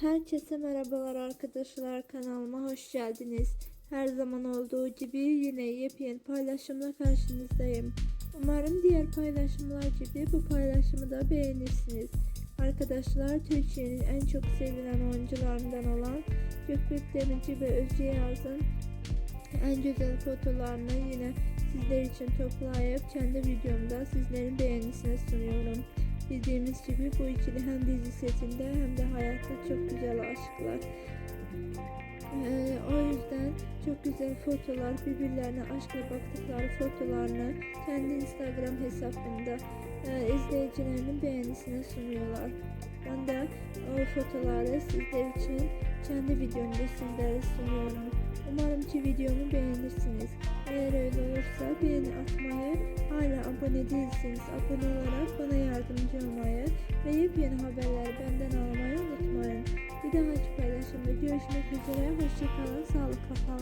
Herkese merhabalar arkadaşlar kanalıma hoş geldiniz. Her zaman olduğu gibi yine yepyeni paylaşımla karşınızdayım. Umarım diğer paylaşımlar gibi bu paylaşımı da beğenirsiniz. Arkadaşlar Türkiye'nin en çok sevilen oyuncularından olan Gökbek Demirci ve Özge Yaz'ın en güzel fotolarını yine sizler için toplayıp kendi videomda sizlerin beğenisine sunuyorum. Bildiğimiz gibi bu ikili hem dizi setinde hem de hayatta çok güzel aşıklar. Ee, o yüzden çok güzel fotolar, birbirlerine aşkla baktıkları fotolarını kendi Instagram hesabında e, izleyicilerinin beğenisine sunuyorlar. Ben de o fotoları sizler için kendi videomda sizlere sunuyorum. Umarım ki videomu beğenirsiniz. Eğer öyle olursa beğeni atmayı, hala abone değilseniz abone olarak bana yardımcı yepyeni haberleri benden almayı unutmayın. Bir dahaki paylaşımda görüşmek üzere. Hoşçakalın. Sağlıkla kalın.